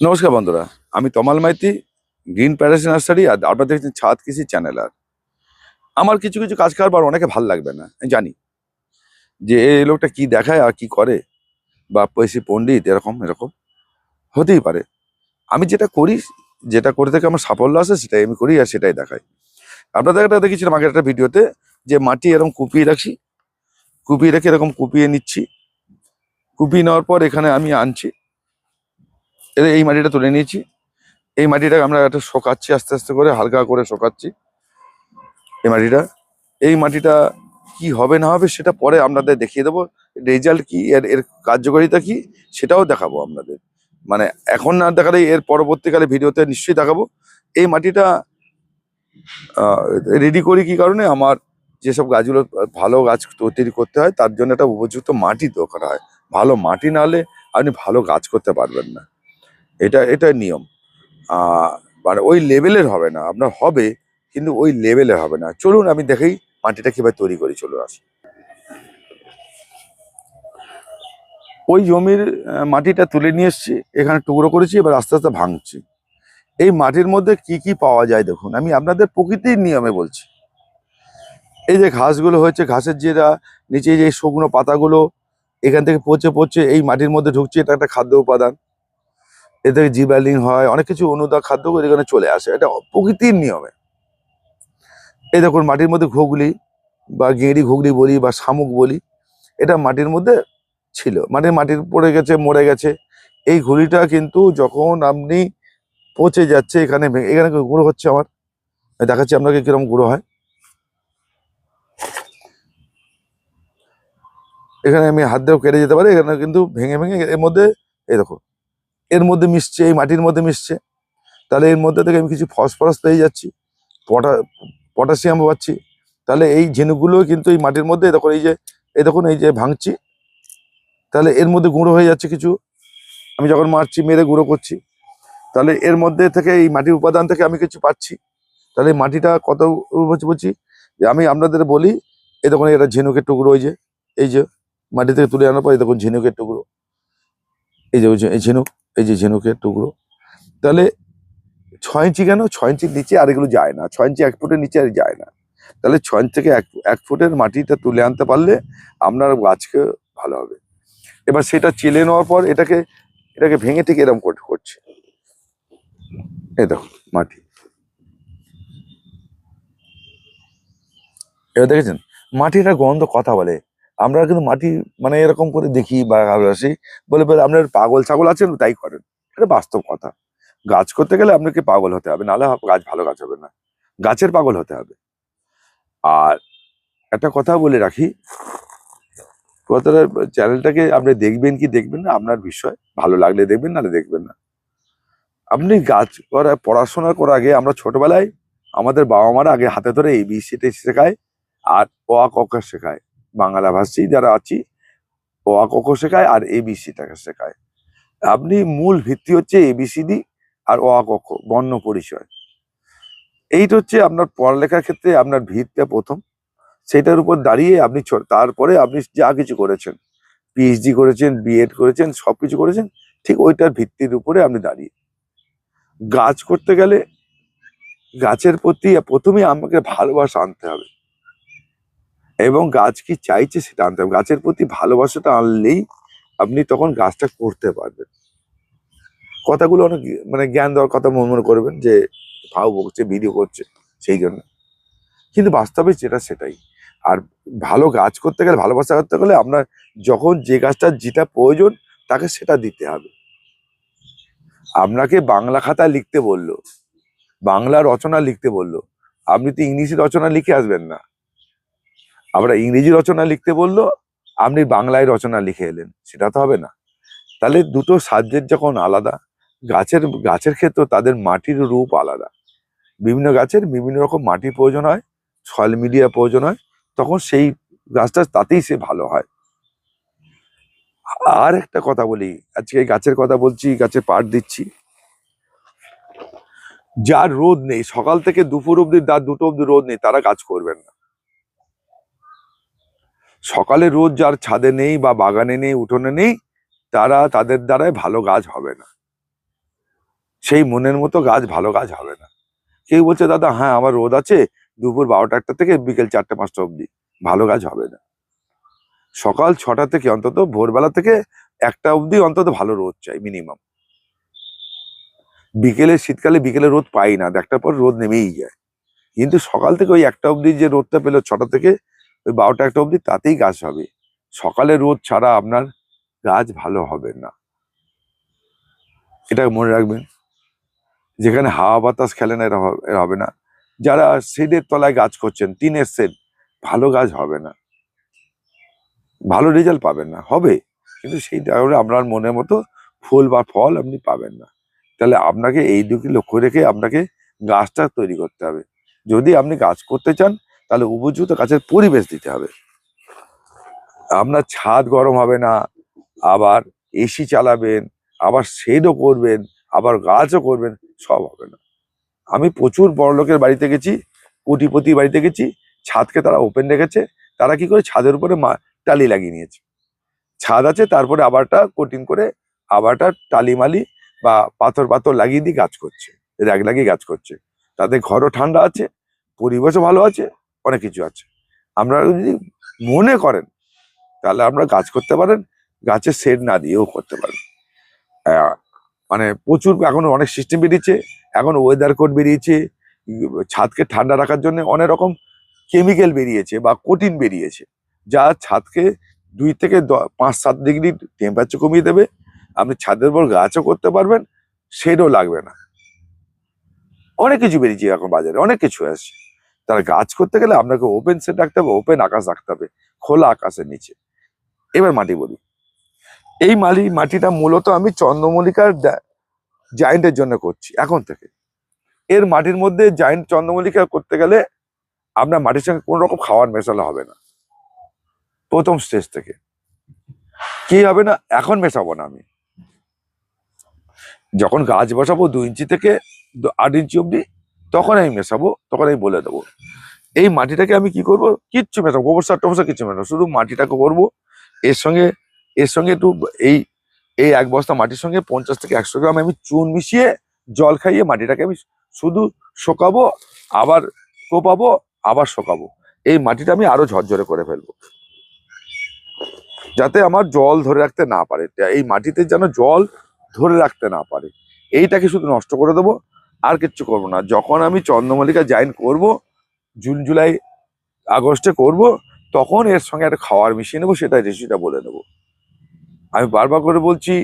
নমস্কার বন্ধুরা, আমি তমাল মাইতি, গ্রিন প্যারাস নার্সারি আর আপনারা দেখছেন ছাদ কৃষি চ্যানেল আর। আমার কিছু কিছু কাজ কারবার অনেকে ভালো লাগবে না জানি। যে এই লোকটা কি দেখায় আর কি করে, বা পয়সি পণ্ডিত, এরকম এরকম, হতেই পারে। আমি যেটা করি, যেটা করে থেকে আমার সাফল্য আসে, সেটাই আমি করি আর সেটাই দেখাই। আপনাদের একটা দেখেছিলাম আগের একটা ভিডিওতে, যে মাটি এরকম কুপিয়ে রাখি, কুপিয়ে রেখে এরকম কুপিয়ে নিচ্ছি, কুপিয়ে নেওয়ার পর এখানে আমি আনছি এই মাটিটা তুলে নিয়েছি। এই মাটিটা আমরা একটা শোকাচ্ছি, আস্তে আস্তে করে হালকা করে শোকাচ্ছি। এই মাটিটা এই মাটিটা কি হবে না হবে সেটা পরে আপনাদের দেখিয়ে দেবো। রেজাল্ট কি, এর এর কার্যকারিতা কি সেটাও দেখাবো আপনাদের। মানে এখন না দেখালে এর পরবর্তীকালে ভিডিওতে নিশ্চয়ই দেখাবো। এই মাটিটা রেডি করি কি কারণে আমার যেসব গাছগুলো ভালো গাছ তৈরি করতে হয় তার জন্য একটা উপযুক্ত মাটি দরকার হয়। ভালো মাটি না হলে আপনি ভালো গাছ করতে পারবেন না। এটা এটা নিয়ম। মানে ওই লেভেলের হবে না, আপনার হবে, কিন্তু ওই লেভেলের হবে না। চলুন, আমি দেখেই মাটিটা কীভাবে তৈরি করি, চলুন আসি। ওই জমির মাটিটা তুলে নিয়ে এসেছি, এখানে টুকরো করেছি, এবার আস্তে আস্তে ভাঙছি। এই মাটির মধ্যে কি কি পাওয়া যায় দেখুন, আমি আপনাদের প্রকৃতির নিয়মে বলছি। এই যে ঘাসগুলো হয়েছে, ঘাসের যেটা নিচে যে শুকনো পাতাগুলো, এখান থেকে পচে পচে এই মাটির মধ্যে ঢুকছে, এটা একটা খাদ্য উপাদান। এ থেকে হয়, অনেক কিছু অনুদান খাদ্য এখানে চলে আসে। এটা প্রকৃতির নিয়মে। এই দেখুন, মাটির মধ্যে ঘুগলি বা গেঁড়ি ঘুগলি বলি বা শামুক বলি, এটা মাটির মধ্যে ছিল। মানে মাটির পড়ে গেছে, মরে গেছে। এই ঘুড়িটা কিন্তু যখন আপনি পচে যাচ্ছে, এখানে এখানে গুঁড়ো হচ্ছে আমার? দেখাচ্ছি আপনাকে কীরকম গুঁড়ো হয়। এখানে আমি হাত দিয়েও কেটে যেতে পারি, এখানে কিন্তু ভেঙে ভেঙে এর মধ্যে এই দেখো এর মধ্যে মিশছে, এই মাটির মধ্যে মিশছে। তাহলে এর মধ্যে থেকে আমি কিছু ফসফরাস পেয়ে যাচ্ছি, পটা পটাশিয়াম পাচ্ছি। তাহলে এই ঝিনুকগুলো কিন্তু এই মাটির মধ্যে দেখুন এই যে, এই দেখুন এই যে ভাঙছি। তাহলে এর মধ্যে গুঁড়ো হয়ে যাচ্ছে কিছু। আমি যখন মারছি, মেরে গুঁড়ো করছি। তাহলে এর মধ্যে থেকে এই মাটির উপাদান থেকে আমি কিছু পাচ্ছি। তাহলে মাটিটা কত বলছি বলছি? যে আমি আপনাদের বলি, এই দেখুন এটা ঝিনুকের টুকরো, এই যে এই যে মাটি থেকে তুলে আনার পর এই দেখুন ঝিনুকের টুকরো। এই যে ওই যে, এই ঝিনুক। এই যে ঝিনুকের টুকরো। তাহলে ছয় ইঞ্চি কেন? ছয় ইঞ্চির নিচে আর এগুলো যায় না। ছয় ইঞ্চি এক ফুটের নিচে আর যায় না। তাহলে ছয় ইঞ্চি থেকে এক এক ফুটের মাটিটা তুলে আনতে পারলে আপনার গাছকে ভালো হবে। এবার সেটা চেলে নেওয়ার পর এটাকে এটাকে ভেঙে ঠিক এরকম করে করছে। এই দেখো, মাটি। এবার দেখেছেন? মাটির একটা গন্ধ কথা বলে। আমরা কিন্তু মাটি মানে এরকম করে দেখি বা আসি বলে বলে, আপনার পাগল ছাগল আছেন তাই করেন। এটা বাস্তব কথা। গাছ করতে গেলে আপনাকে পাগল হতে হবে, নাহলে গাছ ভালো গাছ হবে না। গাছের পাগল হতে হবে। আর একটা কথা বলে রাখি, কথাটা চ্যানেলটাকে আপনি দেখবেন কি দেখবেন না, আপনার বিষয়। ভালো লাগলে দেখবেন, নাহলে দেখবেন না। আপনি গাছ করা, পড়াশোনা করার আগে আমরা ছোটবেলায় আমাদের বাবা মারা আগে হাতে ধরে এই বিসিটি শেখায়, আর অ, ক শেখায়। বাংলা ভাষী যারা আছি অ আ ক খ শেখায় আর এবিসিটাকে শেখায়। আপনি মূল ভিত্তি হচ্ছে এবিসিডি আর অ আ ক খ বর্ণ পরিচয়। এইটা হচ্ছে আপনার পড়ালেখার ক্ষেত্রে আপনার ভিতটা প্রথম। সেটার উপর দাঁড়িয়ে আপনি তারপরে আপনি যা কিছু করেছেন পিএইচডি করেছেন বিএড করেছেন সব কিছু করেছেন, ঠিক ওইটার ভিত্তির উপরে আপনি দাঁড়িয়ে। গাছ করতে গেলে গাছের প্রতি প্রথমে আমাকে ভালোবাসা আনতে হবে। এবং গাছ কি চাইছে সেটা আনতে হবে। গাছের প্রতি ভালোবাসাটা আনলেই আপনি তখন গাছটা করতে পারবেন। কথাগুলো অনেক মানে জ্ঞান দেওয়ার কথা মনে মনে করবেন যে, ভাও বকছে, ভিডিও করছে, সেই জন্য। কিন্তু বাস্তবে যেটা সেটাই। আর ভালো গাছ করতে গেলে, ভালোবাসা করতে গেলে আপনার যখন যে গাছটা যেটা প্রয়োজন, তাকে সেটা দিতে হবে। আপনাকে বাংলা খাতায় লিখতে বলল, বাংলা রচনা লিখতে বলল। আপনি তো ইংলিশে রচনা লিখে আসবেন না। আমরা ইংরেজি রচনা লিখতে বলল, আপনি বাংলায় রচনা লিখে এলেন, সেটা তো হবে না। তাহলে দুটো সাবজেক্ট যখন আলাদা, গাছের গাছের ক্ষেত্রে তাদের মাটির রূপ আলাদা। বিভিন্ন গাছের বিভিন্ন রকম মাটির প্রয়োজন হয় সয়েল মিডিয়া প্রয়োজন হয়, তখন সেই গাছটা তাতেই সে ভালো হয়। আর একটা কথা বলি, আজকে গাছের কথা বলছি গাছে পাট দিচ্ছি। যার রোদ নেই, সকাল থেকে দুপুর অব্দি রাত দুটো অব্দি রোদ নেই, তারা কাজ করবেন না। সকালে রোদ যার ছাদে নেই বা বাগানে নেই, উঠোনে নেই, তারা তাদের দ্বারাই ভালো গাছ হবে না। সেই মনের মতো গাছ ভালো গাছ হবে না। কেউ বলছে, দাদা হ্যাঁ আমার রোদ আছে, দুপুর বারোটা একটা থেকে বিকেল চারটে, পাঁচটা অবধি। ভালো গাছ হবে না। সকাল ছটা থেকে অন্তত, ভোরবেলা থেকে একটা অবধি অন্তত ভালো রোদ চাই মিনিমাম বিকেলে, শীতকালে বিকেলে রোদ পাই না একটার পর রোদ নেমেই যায়। কিন্তু সকাল থেকে ওই একটা অবধি যে রোদটা পেল ছটা থেকে ওই বারোটা একটা অবধি তাতেই গাছ হবে। সকালে রোদ ছাড়া আপনার গাছ ভালো হবে না। এটা মনে রাখবেন। যেখানে হাওয়া বাতাস খেলে না এরা হবে- না। যারা শেডের তলায় গাছ করছেন, টিনের শেড, ভালো গাছ হবে না। ভালো রেজাল্ট পাবেন না। হবে। কিন্তু সেই কারণে আপনার মনের মতো ফুল বা ফল আপনি পাবেন না। তাহলে আপনাকে এই দিকে লক্ষ্য রেখে আপনাকে গাছটা তৈরি করতে হবে। যদি আপনি গাছ করতে চান তাহলে উপযুক্ত গাছের পরিবেশ দিতে হবে। আপনার ছাদ গরম হবে না, আবার এসি চালাবেন, আবার শেডও করবেন, আবার গাছও করবেন, সব হবে না। আমি প্রচুর বড় লোকের বাড়িতে গেছি কোটিপতি বাড়িতে গেছি, ছাদকে তারা ওপেন রেখেছে, তারা কি করে ছাদের উপরে মা- টালি লাগিয়ে নিয়েছে। ছাদ আছে, তারপরে আবারটা কোটিং করে আবারটা টালি মালি বা পাথর পাথর লাগিয়ে দিয়ে গাছ করছে র্যাক লাগিয়ে গাছ করছে। তাদের ঘরও ঠান্ডা আছে, পরিবেশও ভালো আছে অনেক কিছু আছে। আমরা যদি মনে করেন, তাহলে আমরা গাছ করতে পারেন গাছের শেড না দিয়েও করতে পারেন। মানে প্রচুর, এখন অনেক সিস্টেম বেরিয়েছে, এখন ওয়েদার কোড বেরিয়েছে, ছাদকে ঠান্ডা রাখার জন্য অনেক রকম কেমিক্যাল বেরিয়েছে বা কোটিন বেরিয়েছে, যা ছাদকে দুই থেকে পাঁচ, সাত ডিগ্রি টেম্পারেচার কমিয়ে দেবে। আপনি ছাদের উপর গাছও করতে পারবেন শেডও লাগবে না। অনেক কিছু বেরিয়েছে এখন বাজারে, অনেক কিছু আসছে। তার গাছ করতে গেলে আপনাকে ওপেন সেট রাখতে হবে ওপেন আকাশ রাখতে হবে, খোলা আকাশের নিচে। এবার মাটি বলি। এই মালি, মাটিটা মূলত আমি চন্দ্রমল্লিকার জায়েন্টের জন্য করছি, এখন থেকে। এর মাটির মধ্যে জায়েন্ট চন্দ্রমল্লিকা করতে গেলে আপনার মাটির সঙ্গে কোনো রকম খাওয়ার মেশানো হবে না। প্রথম স্টেজ থেকে। কি হবে না, এখন মেশাবো না আমি। যখন গাছ বসাবো দু ইঞ্চি থেকে আট ইঞ্চি অবধি তখন আমি মেশাবো, তখন আমি বলে দেবো। এই মাটিটাকে আমি কি করব? কিচ্ছু মেশাবো, গোবর সার টোবর সার কিচ্ছু মেশাবো শুধু মাটিটাকে করব। এর সঙ্গে এর সঙ্গে একটু এই এই এক বস্তা মাটির সঙ্গে পঞ্চাশ থেকে একশো গ্রাম আমি চুন মিশিয়ে জল খাইয়ে মাটিটাকে আমি শুধু শোকাবো, আবার কোপাবো, আবার শোকাবো। এই মাটিটা আমি আরও ঝরঝরে করে ফেলব। যাতে আমার জল ধরে রাখতে না পারে। এই মাটিতে যেন জল ধরে রাখতে না পারে। এইটাকে শুধু নষ্ট করে দেবো আর কিচ্ছু করব না। যখন আমি চন্দ্রমল্লিকা জয়েন করব, জুন, জুলাই, আগস্টে করব, তখন এর সঙ্গে একটা খাওয়ার মিশিয়ে নেব সেটা রেসিপিটা বলে নেব। আমি বারবার করে বলছি,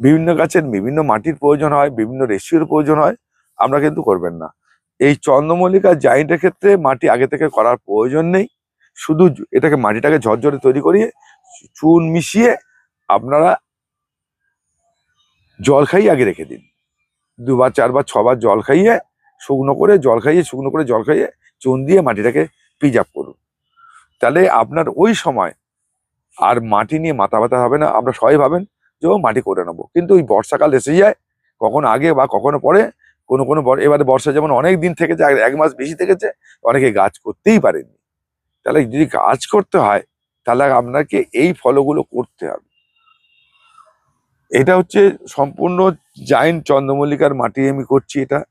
বিভিন্ন গাছের বিভিন্ন মাটির প্রয়োজন হয়, বিভিন্ন রেশিওর প্রয়োজন হয়, আমরা কিন্তু করবেন না। এই চন্দ্রমল্লিকা জাইন্টের ক্ষেত্রে মাটি আগে থেকে করার প্রয়োজন নেই। শুধু এটাকে মাটিটাকে ঝরঝরে তৈরি করিয়ে, চুন মিশিয়ে আপনারা জল খাইয়ে আগে রেখে দিন। দুবার, চারবার, ছবার জল খাইয়ে, শুকনো করে জল খাইয়ে, শুকনো করে জল খাইয়ে চুন দিয়ে মাটিটাকে প্রিজার্ভ করুন। তাহলে আপনার ওই সময় আর মাটি নিয়ে মাথা ব্যথা হবে না আমরা সবাই ভাবেন যে মাটি করে নেব। কিন্তু ওই বর্ষাকাল এসে যায়, কখনো আগে বা কখনো পরে, কোনো কোনো বর- এবারে বর্ষা যেমন অনেক দিন থেকেছে এক মাস বেশি থেকেছে, অনেকে গাছ করতেই পারেনি তাহলে যদি গাছ করতে হয়, তাহলে আপনাকে এই ফলগুলো করতে হবে। এটা হচ্ছে সম্পূর্ণ জাইন্ট চন্দ্রমল্লিকার মাটি আমি করছি এটা।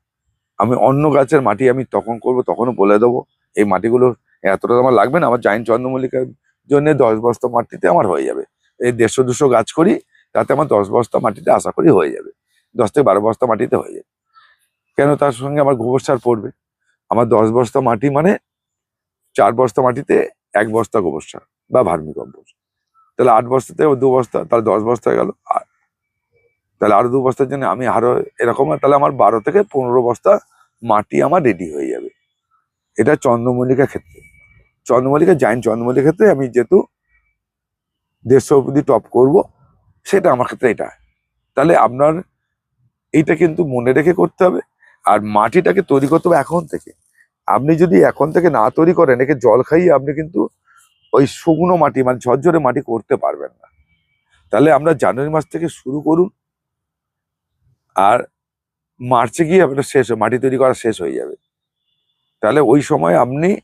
আমি অন্য গাছের মাটি আমি তখন করব, তখনও বলে দেবো। এই মাটিগুলো এতটা আমার লাগবে না, আমার জাইন্ট চন্দ্রমল্লিকার জন্য দশ বস্তা মাটিতে আমার হয়ে যাবে। এই দেড়শো দুশো গাছ করি, তাতে আমার দশ বস্তা মাটিতে আশা করি হয়ে যাবে। দশ থেকে বারো বস্তা মাটিতে হয়ে যাবে। কেন তার সঙ্গে আমার গোবর সার পড়বে? আমার দশ বস্তা মাটি মানে চার বস্তা মাটিতে এক বস্তা গোবর সার বা ভার্মি কম্পোস্ট। তাহলে আট বস্তাতে দু বস্তা, তাহলে দশ বস্তা গেল। আর তাহলে আরও দু বস্তার জন্য আমি আরও এরকম, তাহলে আমার বারো থেকে পনেরো বস্তা মাটি আমার রেডি হয়ে যাবে। এটা চন্দ্রমল্লিকা ক্ষেত্রে। চন্দ্রমল্লিকা জাইন চন্দ্রমল্লিকা ক্ষেত্রে আমি যেহেতু দেড়শো অবধি টপ করব, সেটা আমার ক্ষেত্রে এটা। তাহলে আপনার এইটা কিন্তু মনে রেখে করতে হবে। আর মাটিটাকে তৈরি করতে হবে এখন থেকে। আপনি যদি এখন থেকে না তৈরি করেন, একে জল খাইয়ে আপনি কিন্তু ওই শুকনো মাটি মানে ঝরঝরে মাটি করতে পারবেন না। তাহলে আমরা জানুয়ারি মাস থেকে শুরু করুন। আর মার্চে গিয়ে আপনার শেষ মাটি তৈরি করা শেষ হয়ে যাবে। তাহলে ওই সময় আপনি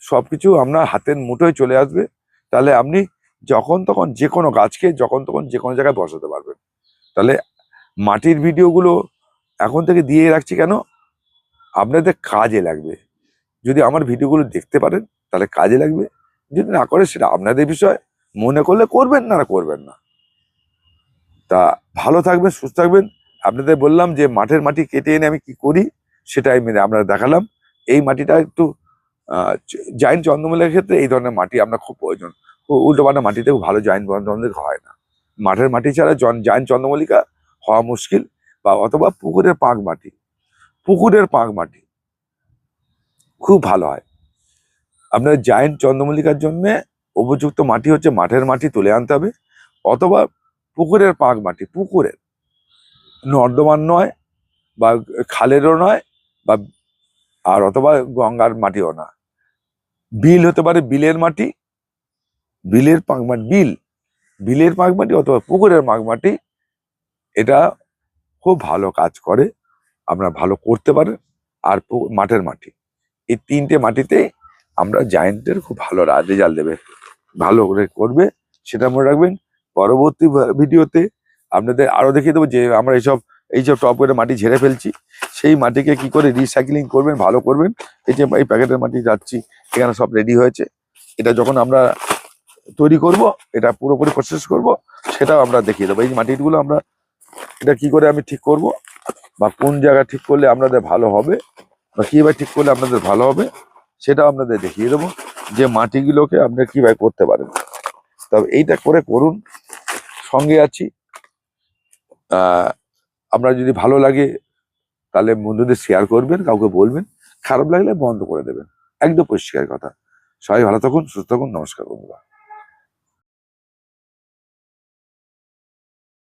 সব কিছু আপনার হাতের মুঠোয় চলে আসবে। তাহলে আপনি যখন তখন যে কোনো গাছকে যখন তখন যে কোনো জায়গায় বসাতে পারবেন। তাহলে মাটির ভিডিওগুলো এখন থেকে দিয়ে রাখছি কেন? আপনাদের কাজে লাগবে। যদি আমার ভিডিওগুলো দেখতে পারেন, তাহলে কাজে লাগবে। যদি না করে, সেটা আপনাদের বিষয়। মনে করলে করবেন না করবেন না। তা ভালো থাকবেন, সুস্থ থাকবেন। আপনাদের বললাম যে মাঠের মাটি কেটে এনে আমি কি করি, সেটা আমি আপনারা দেখালাম। এই মাটিটা একটু জায়েন্ট চন্দ্রমল্লিকার ক্ষেত্রে এই ধরনের মাটি আপনার খুব প্রয়োজন। উল্টো পাল্টা মাটিতে ভালো জায়েন্ট চন্দ্রমল্লিকা হয় না। মাঠের মাটি ছাড়া জায়েন্ট চন্দ্রমল্লিকা হওয়া মুশকিল বা অথবা পুকুরের পাঁক মাটি, পুকুরের পাঁক মাটি খুব ভালো হয়। আপনার জায়েন্ট চন্দ্রমল্লিকার জন্য উপযুক্ত মাটি হচ্ছে মাঠের মাটি তুলে আনতে হবে, অথবা পুকুরের পাঁক মাটি, পুকুরের নর্দমার নয় বা খালেরও নয় বা আর অথবা গঙ্গার মাটিও না। বিল হতে পারে বিলের মাটি, বিলের পাঁক মাটি বিল, বিলের পাঁক মাটি অথবা পুকুরের পাঁক মাটি এটা খুব ভালো কাজ করে আপনারা ভালো করতে পারেন আর মাঠের মাটি। এই তিনটে মাটিতে আমরা জায়েন্টের খুব ভালো রেজাল্ট দেবে, ভালো করে করবে, সেটা মনে রাখবেন। পরবর্তী ভিডিওতে আপনাদের আরও দেখিয়ে দেবো যে আমরা এইসব এইসব টপ করে মাটি ঝেড়ে ফেলছি। সেই মাটিকে কি করে রিসাইক্লিং করবেন, ভালো করবেন? এই যে এই প্যাকেটের মাটি যাচ্ছি, এখানে সব রেডি হয়েছে। এটা যখন আমরা তৈরি করব, এটা পুরোপুরি প্রসেস করব, সেটাও আমরা দেখিয়ে দেবো। এই মাটিগুলো আমরা, এটা কি করে আমি ঠিক করব? বা কোন জায়গা ঠিক করলে আপনাদের ভালো হবে? বা কীভাবে ঠিক করলে আপনাদের ভালো হবে? সেটাও আপনাদের দেখিয়ে দেবো। যে মাটিগুলোকে আপনারা কীভাবে করতে পারেন। তবে এইটা করে করুন। সঙ্গে আছি। আপনার যদি ভালো লাগে, তাহলে বন্ধুদের শেয়ার করবেন, কাউকে বলবেন, খারাপ লাগলে বন্ধ করে দেবেন। একদম পরিষ্কার কথা। সবাই ভালো থাকুন, সুস্থ থাকুন, নমস্কার বন্ধুরা।